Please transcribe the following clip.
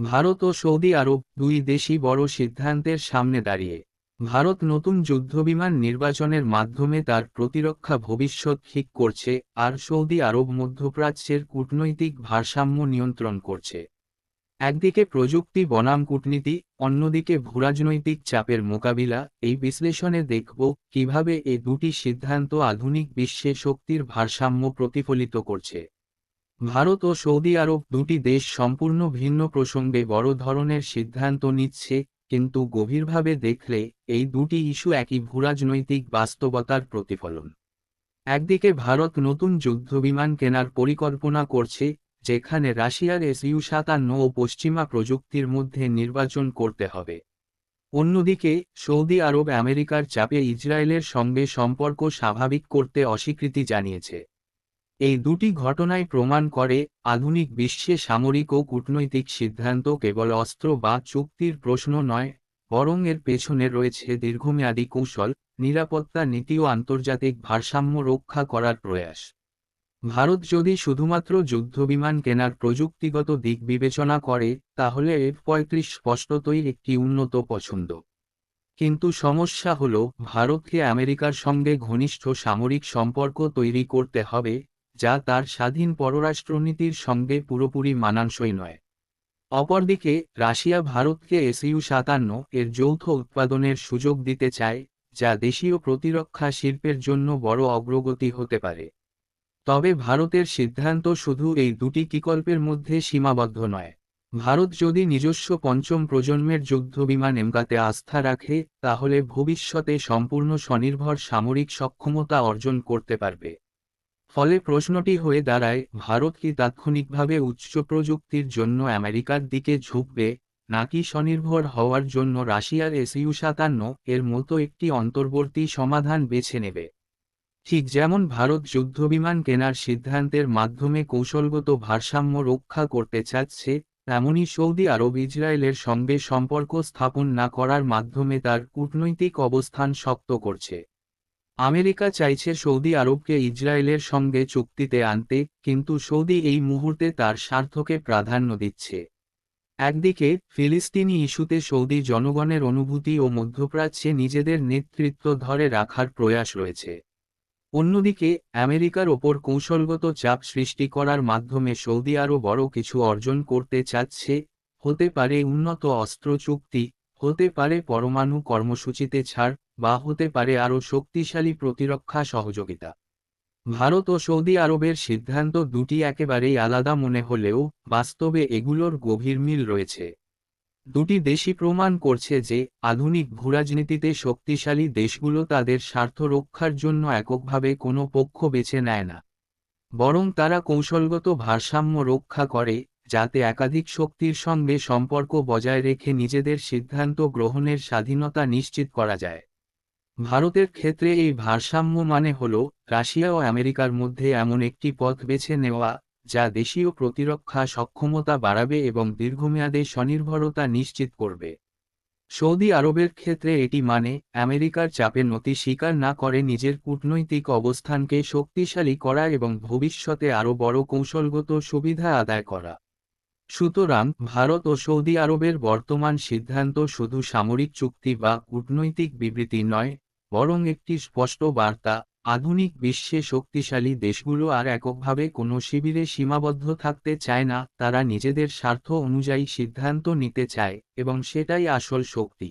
ভারত ও Saudi আরব দুই দেশই বড় সিদ্ধান্তের সামনে দাঁড়িয়ে। ভারত নতুন যুদ্ধবিমান নির্বাচনের মাধ্যমে তার প্রতিরক্ষা ভবিষ্যৎ ঠিক করছে, আর সৌদি আরব মধ্যপ্রাচ্যের কূটনৈতিক ভারসাম্য নিয়ন্ত্রণ করছে। একদিকে প্রযুক্তি বনাম কূটনীতি, অন্যদিকে ভূরাজনৈতিক চাপের মোকাবিলা, এই বিশ্লেষণে দেখব কীভাবে এ দুটি সিদ্ধান্ত আধুনিক বিশ্বে শক্তির ভারসাম্য প্রতিফলিত করছে। ভারত ও সৌদি আরব দুটি দেশ সম্পূর্ণ ভিন্ন প্রসঙ্গে বড় ধরনের সিদ্ধান্ত নিচ্ছে, কিন্তু গভীরভাবে দেখলে এই দুটি ইস্যু একই ভূরাজনৈতিক বাস্তবতার প্রতিফলন। একদিকে ভারত নতুন যুদ্ধবিমান কেনার পরিকল্পনা করছে, যেখানে রাশিয়ার এসইউ সাতান্ন ও পশ্চিমা প্রযুক্তির মধ্যে নির্বাচন করতে হবে। অন্যদিকে, সৌদি আরব আমেরিকার চাপে ইসরায়েলের সঙ্গে সম্পর্ক স্বাভাবিক করতে অস্বীকৃতি জানিয়েছে। এই দুটি ঘটনায় প্রমাণ করে আধুনিক বিশ্বে সামরিক ও কূটনৈতিক সিদ্ধান্ত কেবল অস্ত্র বা চুক্তির প্রশ্ন নয়, বরং এর পেছনে রয়েছে দীর্ঘমেয়াদী কৌশল, নিরাপত্তা নীতি ও আন্তর্জাতিক ভারসাম্য রক্ষা করার প্রয়াস। ভারত যদি শুধুমাত্র যুদ্ধবিমান কেনার প্রযুক্তিগত দিক বিবেচনা করে, তাহলে এফ পঁয়ত্রিশ স্পষ্টতই একটি উন্নত পছন্দ। কিন্তু সমস্যা হল, ভারতকে আমেরিকার সঙ্গে ঘনিষ্ঠ সামরিক সম্পর্ক তৈরি করতে হবে যা তার স্বাধীন পররাষ্ট্রনীতির সঙ্গে পুরোপুরি মানানসই নয়। অপরদিকে, রাশিয়া ভারতকে এসইউ সাতান্ন এর যৌথ উৎপাদনের সুযোগ দিতে চায়, যা দেশীয় প্রতিরক্ষা শিল্পের জন্য বড় অগ্রগতি হতে পারে। তবে ভারতের সিদ্ধান্ত শুধু এই দুটি বিকল্পের মধ্যে সীমাবদ্ধ নয়। ভারত যদি নিজস্ব পঞ্চম প্রজন্মের যুদ্ধবিমান এমকাতে আস্থা রাখে, তাহলে ভবিষ্যতে সম্পূর্ণ স্বনির্ভর সামরিক সক্ষমতা অর্জন করতে পারবে। ফলে প্রশ্নটি হয়ে দাঁড়ায়, ভারত কি তাৎক্ষণিকভাবে উচ্চ প্রযুক্তির জন্য আমেরিকার দিকে ঝুঁকবে, নাকি স্বনির্ভর হওয়ার জন্য রাশিয়ার এসইউ সাতান্ন এর মতো একটি অন্তর্বর্তী সমাধান বেছে নেবে? ঠিক যেমন ভারত যুদ্ধবিমান কেনার সিদ্ধান্তের মাধ্যমে কৌশলগত ভারসাম্য রক্ষা করতে চাচ্ছে, তেমনি সৌদি আরব ইসরায়েলের সঙ্গে সম্পর্ক স্থাপন না করার মাধ্যমে তার কূটনৈতিক অবস্থান শক্ত করছে। আমেরিকা চাইছে সৌদি আরবকে ইসরায়েলের সঙ্গে চুক্তিতে আনতে, কিন্তু সৌদি এই মুহূর্তে তার স্বার্থকে প্রাধান্য দিচ্ছে। একদিকে, ফিলিস্তিনি ইস্যুতে সৌদি জনগণের অনুভূতি ও মধ্যপ্রাচ্যে নিজেদের নেতৃত্ব ধরে রাখার প্রয়াস রয়েছে। অন্যদিকে, আমেরিকার ওপর কৌশলগত চাপ সৃষ্টি করার মাধ্যমে সৌদি আরও বড় কিছু অর্জন করতে চাচ্ছে, হতে পারে উন্নত অস্ত্র চুক্তি, হতে পারে পরমাণু কর্মসূচিতে ছাড় বা হতে পারে আরও শক্তিশালী প্রতিরক্ষা সহযোগিতা। ভারত ও সৌদি আরবের সিদ্ধান্ত দুটি একেবারেই আলাদা মনে হলেও বাস্তবে এগুলোর গভীর মিল রয়েছে। দুটি দেশই প্রমাণ করছে যে আধুনিক ভূরাজনীতিতে শক্তিশালী দেশগুলো তাদের স্বার্থ রক্ষার জন্য এককভাবে কোনো পক্ষ বেছে নেয় না। বরং তারা কৌশলগত ভারসাম্য রক্ষা করে, যাতে একাধিক শক্তির সঙ্গে সম্পর্ক বজায় রেখে নিজেদের সিদ্ধান্ত গ্রহণের স্বাধীনতা নিশ্চিত করা যায়। ভারতের ক্ষেত্রে এই ভারসাম্য মানে হল, রাশিয়া ও আমেরিকার মধ্যে এমন একটি পথ বেছে নেওয়া, যা দেশীয় প্রতিরক্ষা সক্ষমতা বাড়াবে এবং দীর্ঘমেয়াদে স্বনির্ভরতা নিশ্চিত করবে। সৌদি আরবের ক্ষেত্রে এটি মানে আমেরিকার চাপে নতি স্বীকার না করে নিজের কূটনৈতিক অবস্থানকে শক্তিশালী করা এবং ভবিষ্যতে আরও বড় কৌশলগত সুবিধা আদায় করা। সুতরাং, ভারত ও সৌদি আরবের বর্তমান সিদ্ধান্ত শুধু সামরিক চুক্তি বা কূটনৈতিক বিবৃতি নয় বরং একটি স্পষ্ট বার্তা, আধুনিক বিশ্বে শক্তিশালী দেশগুলো আর এককভাবে কোনো শিবিরে সীমাবদ্ধ থাকতে চায় না, তারা নিজেদের স্বার্থ অনুযায়ী সিদ্ধান্ত নিতে চায়, এবং সেটাই আসল শক্তি।